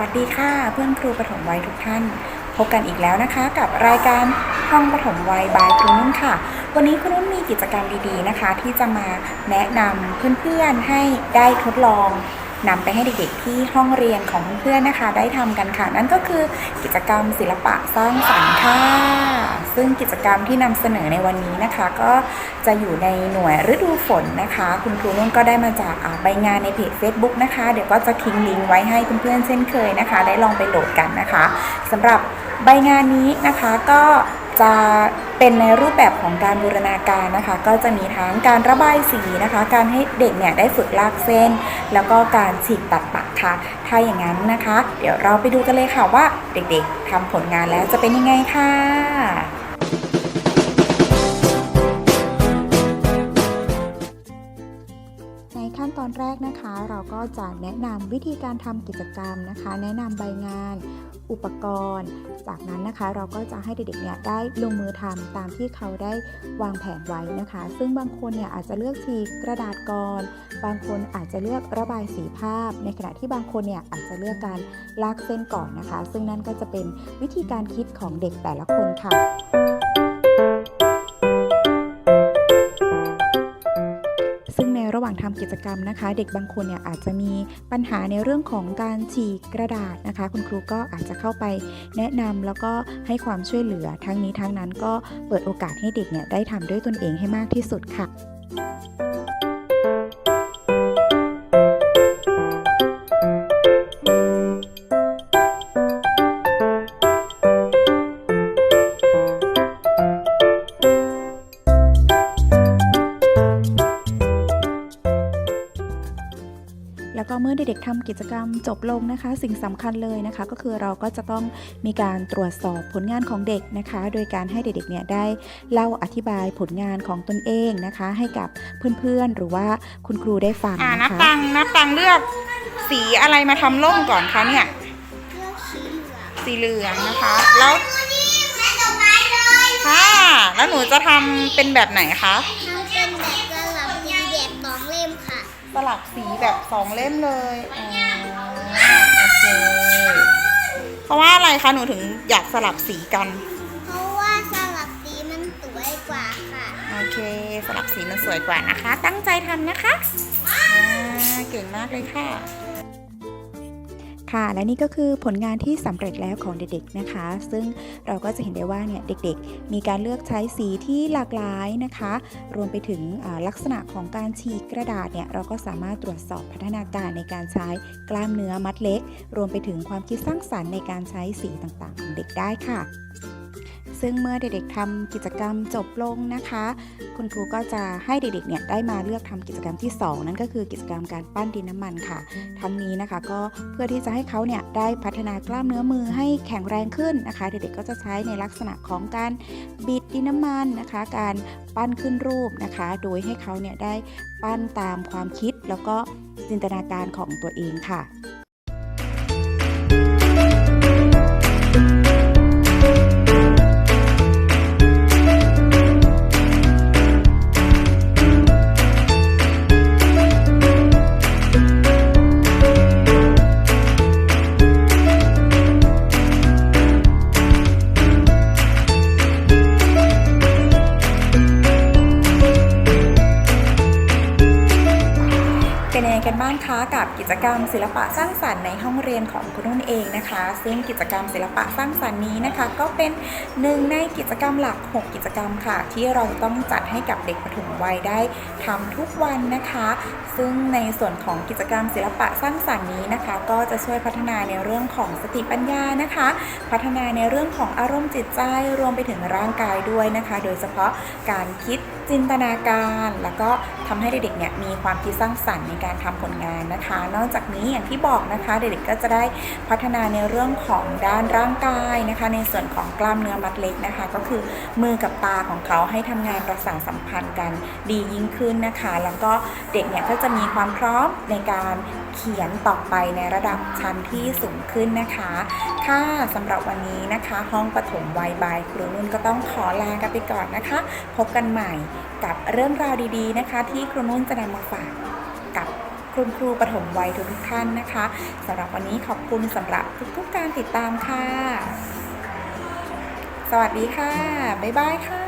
วัสดีค่ะ เพื่อนครูปฐมวัยทุกท่าน พบกันอีกแล้วนะคะกับรายการห้องปฐมวัยบายครูนุ่นค่ะ วันนี้ครูนุ่นมีกิจกรรมดีๆนะคะ ที่จะมาแนะนำเพื่อนๆให้ได้ทดลอง นำไปให้เด็กๆที่ห้องเรียนของเพื่อนๆนะคะ ได้ทำกันค่ะ นั่นก็คือกิจกรรมศิลปะสร้างสรรค์ค่ะ ซึ่งกิจกรรมที่นำเสนอในวันนี้นะคะ ก็จะอยู่ในหน่วยฤดูฝนนะคะ คุณครูนุ่นก็ได้มาจากใบงานในเพจ Facebook นะคะ เดี๋ยวก็จะทิ้งลิงก์ไว้ให้เพื่อนๆเช่นเคยนะคะ ได้ลองไปโหลดกันนะคะสำหรับใบงานนี้นะคะก็ จะเป็นในรูปแบบของการบูรณาการนะคะ ก็จะมีทั้งการระบายสีนะคะ การให้เด็กเนี่ยได้ฝึกลากเส้น แล้วก็การฉีกตัดปักค่ะ ถ้าอย่างนั้นนะคะ เดี๋ยวเราไปดูกันเลยค่ะว่าเด็กๆทำผลงานแล้วจะเป็นยังไงค่ะในขั้นตอนแรกนะคะ เราก็จะแนะนำวิธีการทำกิจกรรมนะคะ แนะนำใบงาน อุปกรณ์ จากนั้นนะคะเราก็จะให้เด็กๆเนี่ยได้ลงมือทำตามที่เขาได้วางแผนไว้นะคะ ซึ่งบางคนเนี่ยอาจจะเลือกฉีกกระดาษก่อน บางคนอาจจะเลือกระบายสีภาพ ในขณะที่บางคนเนี่ยอาจจะเลือกการลากเส้นก่อนนะคะ ซึ่งนั่นก็จะเป็นวิธีการคิดของเด็กแต่ละคนค่ะ ระหว่างทำกิจกรรมนะคะ เด็กบางคนเนี่ยอาจจะมีปัญหาในเรื่องของการฉีกกระดาษนะคะ คุณครูก็อาจจะเข้าไปแนะนำแล้วก็ให้ความช่วยเหลือทั้งนี้ทั้งนั้นก็เปิดโอกาสให้เด็กเนี่ยได้ทำด้วยตนเองให้มากที่สุดค่ะ อเด็กๆทำกิจกรรมจบลงนะคะ สิ่งสำคัญเลยนะคะ ก็คือเราก็จะต้องมีการตรวจสอบผลงานของเด็กนะคะ โดยการให้เด็กๆเนี่ยได้เล่าอธิบายผลงานของตนเองนะคะ ให้กับเพื่อนๆหรือว่าคุณครูได้ฟังอ่านันะบคะตังนับตังเลือกสีอะไรมาทำร่มก่อนคะเนี่ยสีเหลืองนะคะ แล้วค่ะแล้วหนูจะทำเป็นแบบไหนคะ ทำเป็นแบบสลับดี สลับสีแบบสองเล่มเลยอ๋อโอเคเพราะว่าอะไรคะหนูถึงอยากสลับสีกัน เพราะว่าสลับสีมันสวยกว่าค่ะ โอเค สลับสีมันสวยกว่านะคะ ตั้งใจทำนะคะอ่าเก่งมากเลยค่ะ ค่ะ และนี่ก็คือผลงานที่สำเร็จแล้วของเด็กๆนะคะ ซึ่งเราก็จะเห็นได้ว่าเนี่ยเด็กๆ มีการเลือกใช้สีที่หลากหลายนะคะ รวมไปถึงลักษณะของการฉีกกระดาษเนี่ยเราก็สามารถตรวจสอบพัฒนาการในการใช้กล้ามเนื้อมัดเล็ก รวมไปถึงความคิดสร้างสรรค์ในการใช้สีต่างๆ ของเด็กได้ค่ะ ซึ่งเมื่อเด็กๆทำกิจกรรมจบลงนะคะ คุณครูก็จะให้เด็กๆเนี่ยได้มาเลือกทำกิจกรรมที่ 2 นั่นก็คือกิจกรรมการปั้นดินน้ำมันค่ะ ทั้งนี้นะคะก็เพื่อที่จะให้เขาเนี่ยได้พัฒนากล้ามเนื้อมือให้แข็งแรงขึ้นนะคะ เด็กๆก็จะใช้ในลักษณะของการบิดดินน้ำมันนะคะ การปั้นขึ้นรูปนะคะ โดยให้เขาเนี่ยได้ปั้นตามความคิดแล้วก็จินตนาการของตัวเองค่ะ เป็นยังไงกันบ้างคะกับกิจกรรมศิลปะสร้างสรรค์ในห้องเรียนของคุณนุ่นเองนะคะ ซึ่งกิจกรรมศิลปะสร้างสรรค์นี้นะคะ ก็เป็นหนึ่งในกิจกรรมหลัก 6 กิจกรรมค่ะ ที่เราจะต้องจัดให้กับเด็กปฐมวัยได้ทำทุกวันนะคะ ซึ่งในส่วนของกิจกรรมศิลปะสร้างสรรค์นี้นะคะ ก็จะช่วยพัฒนาในเรื่องของสติปัญญานะคะ พัฒนาในเรื่องของอารมณ์จิตใจรวมไปถึงร่างกายด้วยนะคะ โดยเฉพาะการคิดจินตนาการ แล้วก็ทำให้เด็กๆเนี่ยมีความคิดสร้างสรรค์ในการทำผลงานนะคะ นอกจากนี้อย่างที่บอกนะคะ เด็กๆก็จะได้พัฒนาในเรื่องของด้านร่างกายนะคะ ในส่วนของกล้ามเนื้อมัดเล็กนะคะ ก็คือมือกับตาของเขาให้ทำงานประสานสัมพันธ์กันดียิ่งขึ้นนะคะ แล้วก็เด็กเนี่ยก็จะมีความพร้อมในการเขียนต่อไปในระดับชั้นที่สูงขึ้นนะคะ ค่ะสำหรับวันนี้นะคะ ห้องปฐมวัยบายครูนุ่นก็ต้องขอลากันไปก่อนนะคะ พบกันใหม่กับเรื่องราวดีๆนะคะ ที่ครูนุ่นจะนำมาฝากกับ คุณครูปฐมวัยทุกท่านนะคะสำหรับวันนี้ขอบคุณสำหรับทุกๆการติดตามค่ะ สวัสดีค่ะ บ๊ายบายค่ะ